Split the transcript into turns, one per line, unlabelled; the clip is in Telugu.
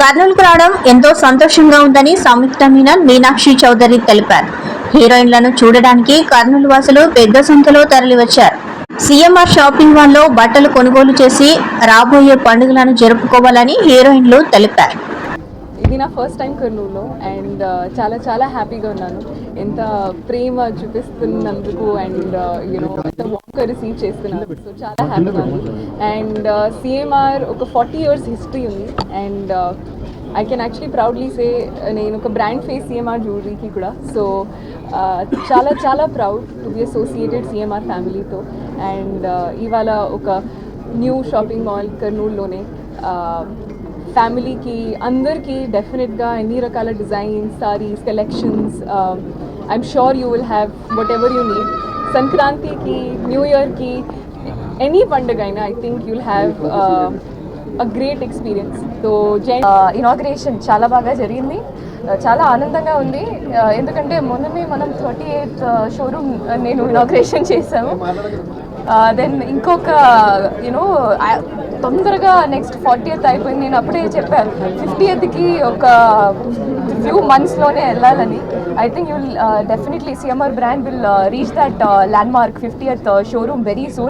కర్నూలుకు రావడం ఎంతో సంతోషంగా ఉందని సంయుక్త మీనన్ మీనాక్షి చౌదరి తెలిపారు. హీరోయిన్లను చూడడానికి కర్నూలు వాసులు పెద్ద సంఖ్యలో తరలివచ్చారు. సీఎంఆర్ షాపింగ్ మాల్లో బట్టలు కొనుగోలు చేసి రాబోయే పండుగలను జరుపుకోవాలని హీరోయిన్లు తెలిపారు.
ఇది నా ఫస్ట్ టైం కర్నూలులో అండ్ uh, చాలా చాలా హ్యాపీగా ఉన్నాను. ఎంత ప్రేమ చూపిస్తున్నందుకు అండ్ యూనో uh, ఎంత వామ్గా రిసీవ్ చేస్తున్నాను సో చాలా హ్యాపీగా ఉంది. అండ్ సిఎంఆర్ uh, ఒక ఫార్టీ ఇయర్స్ హిస్టరీ ఉంది. And I can actually proudly say నేను ఒక బ్రాండ్ ఫేస్ సిఎంఆర్ జ్యువెలరీకి కూడా. సో చాలా చాలా proud to be associated CMR ఫ్యామిలీతో అండ్ ఇవాళ ఒక న్యూ షాపింగ్ మాల్ కర్నూలులోనే ఫ్యామిలీకి అందరికీ డెఫినెట్గా ఎన్ని రకాల designs saris collections I'm sure you will have whatever you need సంక్రాంతికి న్యూ ఇయర్కి ఎనీ పండుగ అయినా I think you'll have a great experience so జై uh,
ఇనాగ్రేషన్ చాలా బాగా జరిగింది. Uh, చాలా ఆనందంగా ఉంది. Uh, ఎందుకంటే మొన్ననే మనం థర్టీ ఎయిత్ షోరూమ్ నేను ఇనాగ్రేషన్ చేశాము. దెన్ ఇంకొక యూనో తొందరగా నెక్స్ట్ ఫార్టీ ఎయిత్ అయిపోయింది. నేను అప్పుడే చెప్పాను ఫిఫ్టీ ఎయిత్కి ఒక ఫ్యూ మంత్స్లోనే వెళ్ళాలని. I think you will definitely CMR brand will reach that landmark fifty eighth showroom very soon